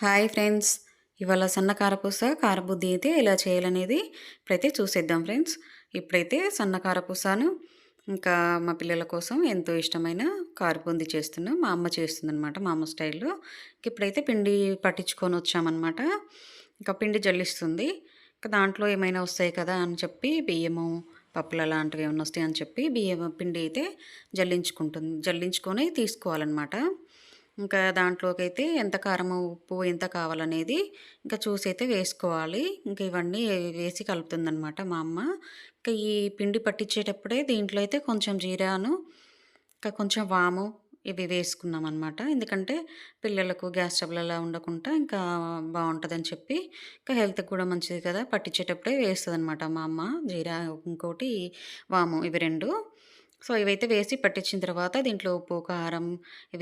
Hi friends. ఇవాళ సన్న కారపూస కారబుద్ది అయితే ఎలా చేయాలనేది ఇప్పుడైతే చూసేద్దాం ఫ్రెండ్స్. ఇప్పుడైతే సన్న కారపూసను ఇంకా మా పిల్లల కోసం ఎంతో ఇష్టమైన కారబుంది చేస్తున్నాం మా అమ్మ చేస్తుందనమాట మా అమ్మ స్టైల్లో ఇప్పుడైతే పిండి పట్టించుకొని వచ్చామన్నమాట ఇంకా పిండి జల్లిస్తుంది. ఇంకా దాంట్లో ఏమైనా వస్తాయి కదా అని చెప్పి బియ్యము పప్పులు అలాంటివి ఏమైనా వస్తాయి అని చెప్పి బియ్యం పిండి అయితే జల్లించుకుంటుంది జల్లించుకొని తీసుకోవాలన్నమాట. ఇంకా దాంట్లోకి అయితే ఎంత కారం ఉప్పు ఎంత కావాలనేది ఇంకా చూసి అయితే వేసుకోవాలి. ఇంకా ఇవన్నీ వేసి కలుపుతుందనమాట మా అమ్మ. ఇంకా ఈ పిండి పట్టించేటప్పుడే దీంట్లో అయితే కొంచెం జీరాను ఇంకా కొంచెం వాము ఇవి వేసుకున్నాం అనమాట ఎందుకంటే పిల్లలకు గ్యాస్ ట్రబుల్ అలా ఉండకుండా ఇంకా బాగుంటుందని చెప్పి ఇంకా హెల్త్కి కూడా మంచిది కదా పట్టించేటప్పుడే వేస్తుంది అనమాట మా అమ్మ. జీరా ఇంకోటి వాము ఇవి రెండు. సో ఇవైతే వేసి పట్టించిన తర్వాత దీంట్లో ఉప్పు కారం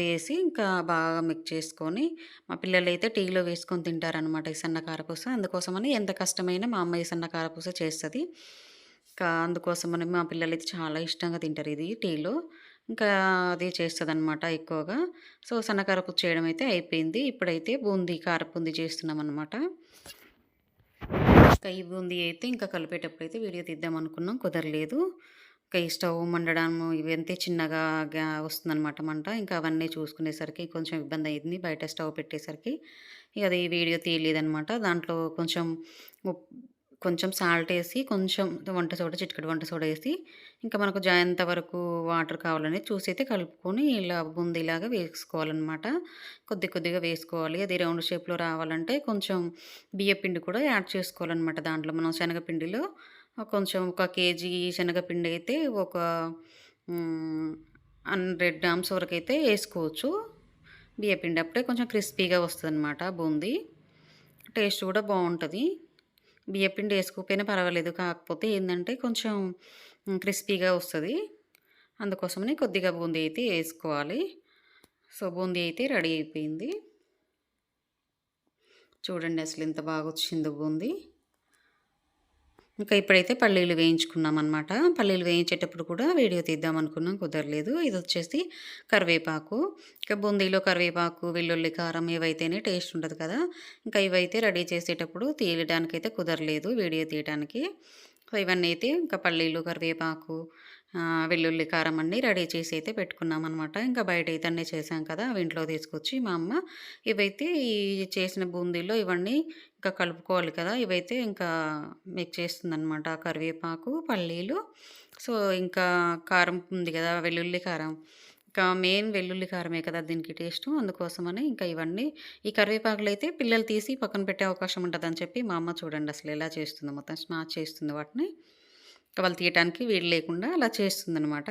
వేసి ఇంకా బాగా మిక్స్ చేసుకొని మా పిల్లలు అయితే టీలో వేసుకొని తింటారనమాట ఈ సన్న కారపూస. అందుకోసమని ఎంత కష్టమైనా మా అమ్మ ఈ సన్న కారపూస చేస్తుంది. ఇంకా అందుకోసమని మా పిల్లలు అయితే చాలా ఇష్టంగా తింటారు ఇది టీలో. ఇంకా అది చేస్తుంది అనమాట ఎక్కువగా. సో సన్న కారపూస చేయడం అయితే అయిపోయింది. ఇప్పుడైతే బూందీ కారపూంది చేస్తున్నాం అనమాట ఇంకా ఈ బూందీ అయితే ఇంకా కలిపేటప్పుడు అయితే వీడియో తీద్దాం అనుకున్నాం కుదరలేదు. ఇంకా ఈ స్టవ్ మండడము ఇవంతే చిన్నగా వస్తుందన్నమాట మంట. ఇంకా అవన్నీ చూసుకునేసరికి కొంచెం ఇబ్బంది అయింది బయట స్టవ్ పెట్టేసరికి. ఇక అది వీడియో తీయలేదనమాట దాంట్లో కొంచెం కొంచెం సాల్ట్ వేసి కొంచెం వంట సోడా చిటికడి వంట సోడా వేసి ఇంకా మనకు జాయంత వరకు వాటర్ కావాలని చూసి అయితే కలుపుకొని ఇలా బూందీలాగా వేసుకోవాలన్నమాట. కొద్ది కొద్దిగా వేసుకోవాలి. అది రౌండ్ షేప్లో రావాలంటే కొంచెం బియ్య పిండి కూడా యాడ్ చేసుకోవాలన్నమాట దాంట్లో. మనం శనగపిండిలో కొంచెం ఒక కేజీ శనగపిండి అయితే ఒక హండ్రెడ్ గ్రామ్స్ వరకు అయితే వేసుకోవచ్చు బియ్యపిండి అప్పుడే కొంచెం క్రిస్పీగా వస్తుంది అనమాట బూందీ. టేస్ట్ కూడా బాగుంటుంది. బియ్యపిండి వేసుకోకపోయినా పర్వాలేదు కాకపోతే ఏంటంటే కొంచెం క్రిస్పీగా వస్తుంది. అందుకోసమని కొద్దిగా బూందీ అయితే వేసుకోవాలి. సో బూందీ అయితే రెడీ అయిపోయింది. చూడండి అసలు ఎంత బాగా వచ్చిందో బూందీ. ఇంకా ఇప్పుడైతే పల్లీలు వేయించుకున్నాం అనమాట పల్లీలు వేయించేటప్పుడు కూడా వీడియో తీద్దాం అనుకున్నాం కుదరలేదు. ఇది వచ్చేసి కరివేపాకు. ఇంకా బూందీలో కరివేపాకు వెల్లుల్లి కారం ఇవైతేనే టేస్ట్ ఉంటుంది కదా. ఇంకా ఇవైతే రెడీ చేసేటప్పుడు తీయడానికైతే కుదరలేదు వీడియో తీయడానికి సో ఇవన్నీ అయితే ఇంకా పల్లీలు కరివేపాకు వెల్లుల్లి కారం అన్నీ రెడీ చేసి అయితే పెట్టుకున్నాం అనమాట ఇంకా బయట అయితే అన్నీ చేసాం కదా అవి ఇంట్లో తీసుకొచ్చి మా అమ్మ ఇవైతే ఈ చేసిన బూందీలో ఇవన్నీ ఇంకా కలుపుకోవాలి కదా ఇవైతే ఇంకా మిక్స్ చేస్తుందనమాట కరివేపాకు పల్లీలు సో ఇంకా కారం ఉంది కదా వెల్లుల్లి కారం. ఇంకా మెయిన్ వెల్లుల్లి కారమే కదా దీనికి టేస్ట్ అందుకోసమని ఇంకా ఇవన్నీ. ఈ కరివేపాకులు అయితే పిల్లలు తీసి పక్కన పెట్టే అవకాశం ఉంటుందని చెప్పి మా అమ్మ చూడండి అసలు ఎలా చేస్తుంది మొత్తం స్మాచ్ చేస్తుంది వాటిని. వాళ్ళు తీయటానికి వీలు లేకుండా అలా చేస్తుందనమాట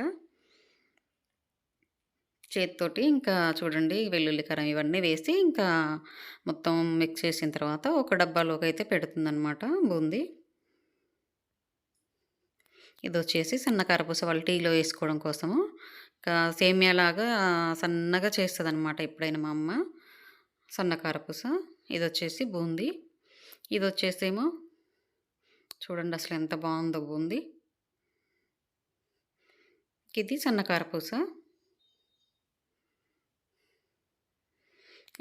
చేతితోటి ఇంకా చూడండి వెల్లుల్లి కారం ఇవన్నీ వేసి ఇంకా మొత్తం మిక్స్ చేసిన తర్వాత ఒక డబ్బాలోకి అయితే పెడుతుందనమాట బూందీ. ఇది వచ్చేసి సన్న కారపూస వాళ్ళు టీలో వేసుకోవడం కోసము. ఇంకా సేమియాలాగా సన్నగా చేస్తుంది అనమాట ఎప్పుడైనా మా అమ్మ. సన్న కారపూస ఇది వచ్చేసి బూందీ. ఇది వచ్చేసేమో చూడండి అసలు ఎంత బాగుందో బూందీ. ఇది సన్న కారపూస.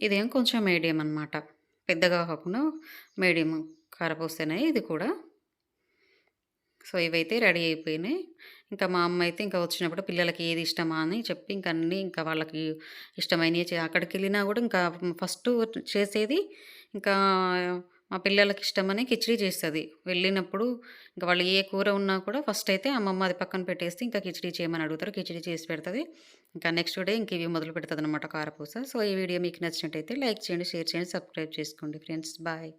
ఇదేం కొంచెం మీడియం అనమాట పెద్దగా కాకుండా మీడియం కారపూసనే ఇది కూడా. సో ఇవైతే రెడీ అయిపోయినాయి. ఇంకా మా అమ్మ అయితే ఇంకా వచ్చినప్పుడు పిల్లలకి ఏది ఇష్టమా అని చెప్పి ఇంకా అన్నీ ఇంకా వాళ్ళకి ఇష్టమైనవి అక్కడికి వెళ్ళినా కూడా ఇంకా ఫస్ట్ చేసేది ఇంకా మా పిల్లలకి ఇష్టమని కిచిడి చేస్తుంది. వెళ్ళినప్పుడు ఇంకా వాళ్ళు ఏ కూర ఉన్నా కూడా ఫస్ట్ అయితే అమ్మమ్మ అది పక్కన పెట్టేస్తే ఇంకా కిచిడి చేయమని అడుగుతారు. కిచిడీ చేసి పెడుతుంది. ఇంకా నెక్స్ట్ డే ఇంక ఇవి మొదలు పెడుతుంది అనమాట కారపూస. సో ఈ వీడియో మీకు నచ్చినట్టయితే లైక్ చేయండి షేర్ చేయండి సబ్స్క్రైబ్ చేసుకోండి ఫ్రెండ్స్. బాయ్.